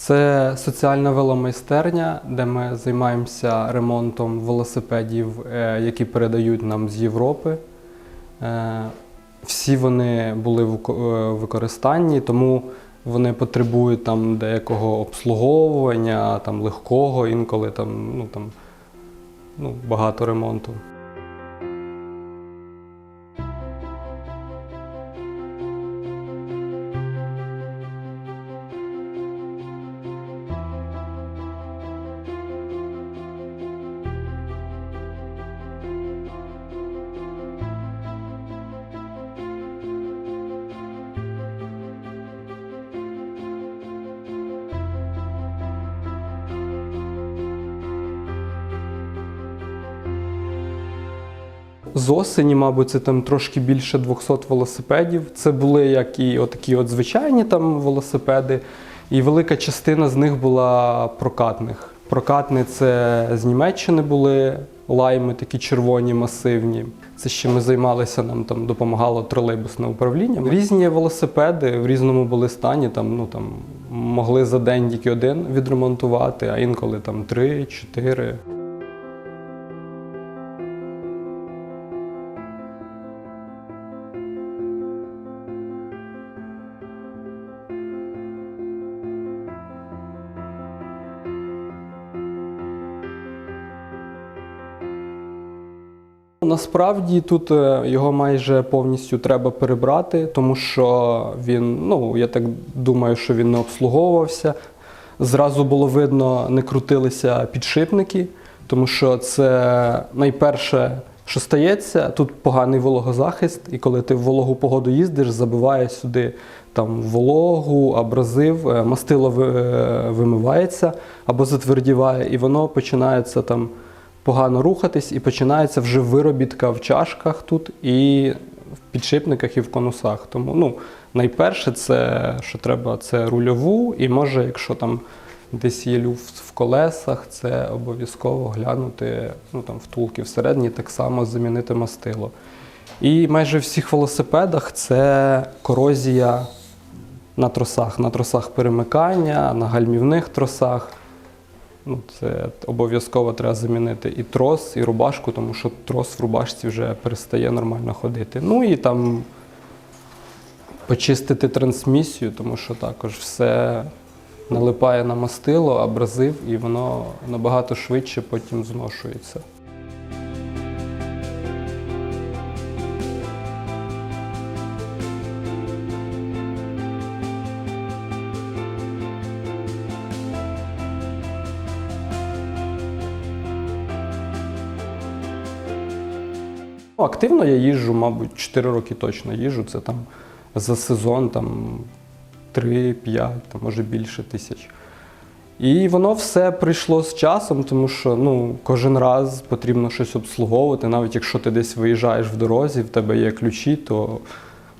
Це соціальна веломайстерня, де ми займаємося ремонтом велосипедів, е, які передають нам з Європи. Е, Всі вони були в е, використанні, тому вони потребують там деякого обслуговування, там легкого, інколи там, ну, там, ну, багато ремонту. З осені, мабуть, це там трошки більше 200 велосипедів. Це були як і отакі от звичайні там велосипеди, і велика частина з них була прокатних. Прокатні це з Німеччини були лайми, такі червоні, масивні. Це ще ми займалися, нам там допомагало тролейбусне управління. Різні велосипеди в різному були стані. Там, ну, там, могли за день тільки один відремонтувати, а інколи там три, Насправді тут е, його майже повністю треба перебрати, тому що він, ну я так думаю, що він не обслуговувався. Зразу було видно, не крутилися підшипники, тому що це найперше, що стається, тут поганий вологозахист, і коли ти в вологу погоду їздиш, забиває сюди там вологу, абразив, е, мастило е, вимивається або затвердіває, і воно починається там погано рухатись, і починається вже виробітка в чашках тут і в підшипниках і в конусах. Тому ну, найперше, це що треба, це рульову, і може, якщо там десь є люфт в колесах, це обов'язково глянути ну, там, втулки всередині, так само замінити мастило. І майже в всіх велосипедах це корозія на тросах, на тросах перемикання, на гальмівних тросах. Ну, це обов'язково треба замінити і трос, і рубашку, тому що трос в рубашці вже перестає нормально ходити. Ну і там почистити трансмісію, тому що також все налипає на мастило, абразив, і воно набагато швидше потім зношується. Активно я їжджу, мабуть, 4 роки точно їжджу. Це там за сезон там 3-5, там, може більше тисяч. І воно все прийшло з часом, тому що ну, кожен раз потрібно щось обслуговувати. Навіть якщо ти десь виїжджаєш в дорозі, в тебе є ключі, то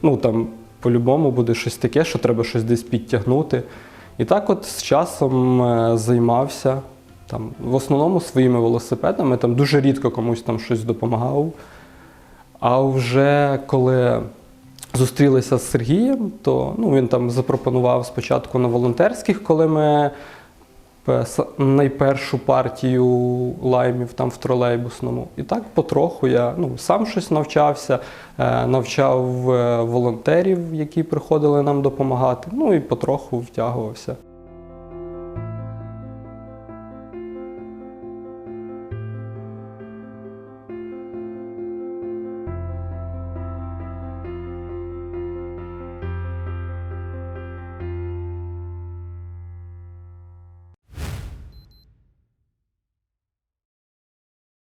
ну, там по-любому буде щось таке, що треба щось десь підтягнути. І так от з часом е, займався. Там, в основному своїми велосипедами, там дуже рідко комусь там щось допомагав. А вже коли зустрілися з Сергієм, то ну, він там запропонував спочатку на волонтерських, коли ми найпершу партію лаймів там в тролейбусному. І так потроху я ну, сам щось навчався, е, навчав е, волонтерів, які приходили нам допомагати, ну і потроху втягувався.